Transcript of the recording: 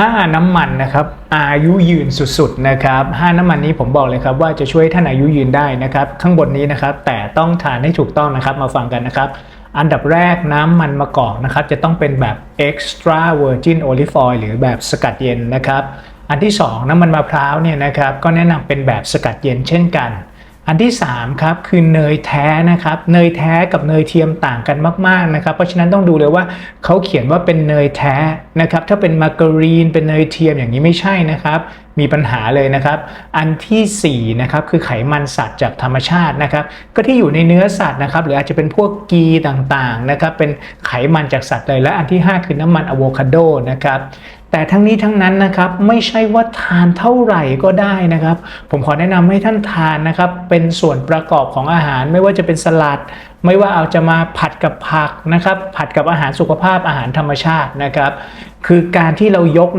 5 น้ำมันนะครับอายุยืนสุดๆนะครับ5น้ำมันนี้ผมบอกเลยครับว่าจะช่วยท่านอายุยืนได้นะครับข้างบนนี้นะครับแต่ต้องทานให้ถูกต้องนะครับมาฟังกันนะครับอันดับแรกน้ำมันมะกอกนะครับจะต้องเป็นแบบ extra virgin olive oil หรือแบบสกัดเย็นนะครับ อันที่ 2 น้ำมันมะพร้าวเนี่ยนะครับก็แนะนำเป็นแบบสกัดเย็นเช่นกัน อันที่3ครับคือเนยแท้นะครับเนยแท้กับเนยเทียมต่างกันมาก ๆนะครับ เพราะฉะนั้นต้องดูเลยว่าเขาเขียนว่าเป็นเนยแท้นะครับ ถ้าเป็นมาการีนเป็นเนยเทียมอย่างนี้ไม่ใช่นะครับ มีปัญหาเลยนะครับ อันที่4นะครับคือไขมันสัตว์จากธรรมชาตินะครับ ก็ที่อยู่ในเนื้อสัตว์นะครับ หรืออาจจะเป็นพวกกีต่างๆนะครับ เป็นไขมันจากสัตว์เลยและอันที่ 5 คือน้ำมันอะโวคาโดนะครับ แต่ทั้งนี้ทั้งนั้นนะครับไม่ใช่ว่าทานเท่าไหร่ก็ได้นะครับ ผมขอแนะนำให้ท่านทานนะครับ เป็นส่วนประกอบของอาหารไม่ว่าจะเป็นสลัด ไม่ว่าเอาจะมาผัดกับผักนะครับ ผัดกับอาหารสุขภาพอาหารธรรมชาตินะครับ คือการที่เรายกนะ